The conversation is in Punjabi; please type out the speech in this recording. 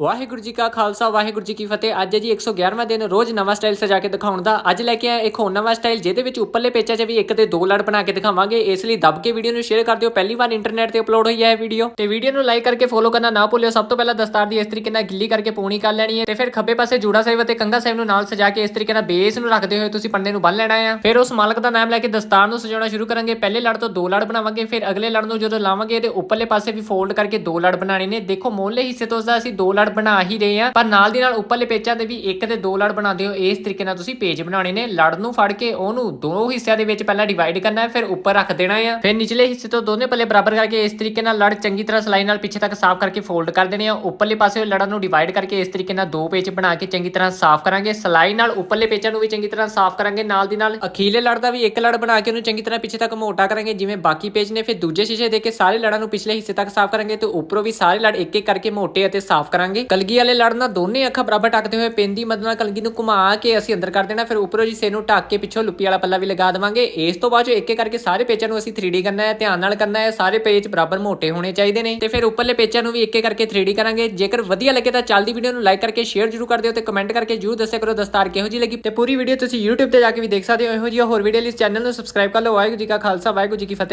ਵਾਹਿਗੁਰੂ ਜੀ ਕਾ ਖਾਲਸਾ, ਵਾਹਿਗੁਰੂ ਜੀ ਕੀ ਫਤਿਹ। ਅੱਜ ਹੈ ਜੀ 111ਵਾਂ ਦਿਨ, ਰੋਜ਼ ਨਵਾਂ ਸਟਾਈਲ ਸਜਾ ਕੇ ਦਿਖਾਉਣ ਦਾ। ਅੱਜ ਲੈ ਕੇ ਆਇਆ ਇੱਕ ਹੋਰ ਨਵਾਂ ਸਟਾਈਲ, ਜਿਹਦੇ ਵਿੱਚ ਉੱਪਰਲੇ ਪੇਚਾਂ 'ਚ ਵੀ ਇੱਕ ਤੇ ਦੋ ਲੜ ਬਣਾ ਕੇ ਦਿਖਾਵਾਂਗੇ। ਇਸ ਲਈ ਦੱਬ ਕੇ ਵੀਡੀਓ ਨੂੰ ਸ਼ੇਅਰ ਕਰ ਦਿਓ। ਪਹਿਲੀ ਵਾਰ ਇੰਟਰਨੈਟ ਤੇ ਅਪਲੋਡ ਹੋਈ ਹੈ ਵੀਡੀਓ। ਤੇ ਵੀਡੀਓ ਨੂੰ ਲਾਈਕ ਕਰਕੇ ਫੋਲੋ ਕਰਨਾ ਨਾ ਭੁੱਲਿਓ। ਸਭ ਤੋਂ ਪਹਿਲਾਂ ਦਸਤਾਰ ਦੀ ਇਸ ਤਰੀਕੇ ਨਾਲ ਗਿੱਲੀ ਕਰਕੇ ਪੂਣੀ ਕਰ ਲੈਣੀ ਹੈ। ਤੇ ਫਿਰ ਖੱਬੇ ਪਾਸੇ ਜੂੜਾ ਸਾਹਿਬ ਅਤੇ ਕੰਗਾ ਸਾਹਿਬ ਨੂੰ ਨਾਲ ਸਜਾ ਕੇ ਇਸ ਤਰੀਕੇ ਨਾਲ ਬੇਸ ਨੂੰ ਰੱਖਦੇ ਹੋਏ ਤੁਸੀਂ ਪੰਨੇ ਨੂੰ ਬੰਨ ਲੈਣਾ ਹੈ। ਫਿਰ ਉਸ ਮਾਲਕ ਦਾ ਨਾਮ ਲੈ ਕੇ ਦਸਤਾਰ ਨੂੰ ਸਜਾਉਣਾ ਸ਼ੁਰੂ ਕਰਾਂਗੇ। ਪਹਿਲੇ ਲੜ ਤੋਂ ਦੋ ਲੜ ਬਣਾਵਾਂਗੇ। ਫਿਰ ਅਗਲੇ ਲੜ ਨੂੰ ਜਦੋਂ ਲਾਵਾਂਗੇ ਤੇ ਉੱਪਰਲੇ ਪਾਸੇ ਵੀ ਫੋਲਡ ਕਰਕੇ ਦੋ ਲੜ ਬਣਾਣੇ ਨੇ। ਦੇਖੋ ਮੋਹਲੇ ਹਿੱਸੇ ਤੋਂ ਤਾਂ ਅਸੀਂ ਦੋ ਲੜ ਬਣਾ ਹੀ ਰਹੇ ਆ। ਪਰ ਨਾਲ ਦੀ ਨਾਲ ਉੱਪਰਲੇ ਪੇਚਾਂ ਤੇ ਵੀ ਇੱਕ ਤੇ ਦੋ ਲੜ ਬਣਾਉਂਦੇ ਹੋ। ਇਸ ਤਰੀਕੇ ਨਾਲ ਤੁਸੀਂ ਪੇਜ ਬਣਾਉਣੇ ਨੇ। ਲੜ ਨੂੰ ਫੜ ਕੇ ਉਹਨੂੰ ਦੋ ਹਿੱਸਿਆਂ ਦੇ ਵਿੱਚ ਪਹਿਲਾਂ ਡਿਵਾਈਡ ਕਰਨਾ ਹੈ, ਫਿਰ ਉੱਪਰ ਰੱਖ ਦੇਣਾ ਹੈ। ਫਿਰ ਨਿਚਲੇ ਹਿੱਸੇ ਤੋਂ ਦੋਨੇ ਪੱਲੇ ਬਰਾਬਰ ਕਰਕੇ ਇਸ ਤਰੀਕੇ ਨਾਲ ਲੜ ਚੰਗੀ ਤਰ੍ਹਾਂ ਸਲਾਈ ਨਾਲ ਪਿੱਛੇ ਤੱਕ ਸਾਫ਼ ਕਰਕੇ ਫੋਲਡ ਕਰ ਦੇਣੇ ਆ। ਉੱਪਰਲੇ ਪਾਸੇ ਲੜਾਂ ਨੂੰ ਡਿਵਾਈਡ ਕਰਕੇ ਇਸ ਤਰੀਕੇ ਨਾਲ ਦੋ ਪੇਚ ਬਣਾ ਕੇ ਚੰਗੀ ਤਰ੍ਹਾਂ ਸਾਫ਼ ਕਰਾਂਗੇ। ਸਲਾਈ ਨਾਲ ਉੱਪਰਲੇ ਪੇਚਾਂ ਨੂੰ ਵੀ ਚੰਗੀ ਤਰ੍ਹਾਂ ਸਾਫ਼ ਕਰਾਂਗੇ। ਨਾਲ ਦੀ ਨਾਲ ਅਖੀਲੇ ਲੜ ਦਾ ਵੀ ਇੱਕ ਲੜ ਬਣਾ ਕੇ ਉਹਨੂੰ ਚੰਗੀ ਤਰ੍ਹਾਂ ਪਿੱਛੇ ਤੱਕ ਮੋਟਾ ਕਰਾਂਗੇ। ਜਿਵੇਂ ਬਾਕੀ ਪੇਜ ਨੇ, ਫਿਰ ਦੂਜੇ ਸ਼ੀਸ਼ੇ ਦੇ ਕੇ ਸਾਰੇ ਲੜਾਂ ਨੂੰ ਪਿਛਲੇ ਹਿੱਸੇ ਤੱਕ ਸਾਫ਼ ਕਰਾਂਗੇ ਤੇ ਉੱਪਰੋਂ ਵੀ ਸਾਰੇ ਲੜ ਇੱਕ ਇੱਕ ਕਰਕੇ ਮੋਟੇ ਅਤੇ ਸਾਫ਼ ਕਰਾਂਗੇ। ਕਲਗੀ ਵਾਲੇ ਲੜ ਨਾਲ ਦੋਨੇ ਅੱਖਾਂ ਬਰਾਬਰ ਟੱਕਦੇ ਹੋਏ ਪੈਨ ਦੀ ਮਦਦ ਨਾਲ ਕਲਗੀ ਨੂੰ ਘੁਮਾ ਕੇ ਅਸੀਂ ਅੰਦਰ ਕਰ ਦੇਣਾ। ਫਿਰ ਉੱਪਰੋਂ ਜੀ ਸੇ ਨੂੰ ਢੱਕ ਕੇ ਪਿੱਛੋਂ ਲੁੱਪੀ ਵਾਲਾ ਪੱਲਾ ਵੀ ਲਗਾ ਦੇਵਾਂਗੇ। ਇਸ ਤੋਂ ਬਾਅਦ ਇੱਕ ਇੱਕ ਕਰਕੇ ਸਾਰੇ ਪੇਚਾਂ ਨੂੰ ਅਸੀਂ 3D ਕਰਨਾ ਹੈ, ਧਿਆਨ ਨਾਲ ਕਰਨਾ ਹੈ। ਸਾਰੇ ਪੇਜ ਬਰਾਬਰ ਮੋਟੇ ਹੋਣੇ ਚਾਹੀਦੇ ਨੇ। ਤੇ ਫਿਰ ਉੱਪਰਲੇ ਪੇਚਾਂ ਨੂੰ ਵੀ ਇੱਕ ਇੱਕ ਕਰਕੇ 3D ਕਰਾਂਗੇ। ਜੇਕਰ ਵਧੀਆ ਲੱਗੇ ਤਾਂ ਚੱਲਦੀ ਵੀਡੀਓ ਨੂੰ ਲਾਈਕ ਕਰਕੇ ਸ਼ੇਅਰ ਜਰੂਰ ਕਰ ਦਿਓ ਤੇ ਕਮੈਂਟ ਕਰਕੇ ਜਰੂਰ ਦੱਸਿਆ ਕਰੋ ਦਸਤਾਰ ਕਿਹੋ ਜੀ ਲੱਗੀ। ਤੇ ਪੂਰੀ ਵੀਡੀਓ ਤੁਸੀਂ YouTube ਤੇ ਜਾ ਕੇ ਵੀ ਦੇਖ ਸਕਦੇ ਹੋ। ਇਹੋ ਜਿਹੀ ਹੋਰ ਵੀਡੀਓ ਲਈ ਚੈਨਲ ਨੂੰ ਸਬਸਕ੍ਰਾਈਬ ਕਰ ਲਓ। ਵਾਹਿਗੁਰੂ ਜੀ ਕਾ ਖਾਲਸਾ, ਵਾਹਿਗੁਰੂ ਜੀ ਕੀ ਫਤਿਹ।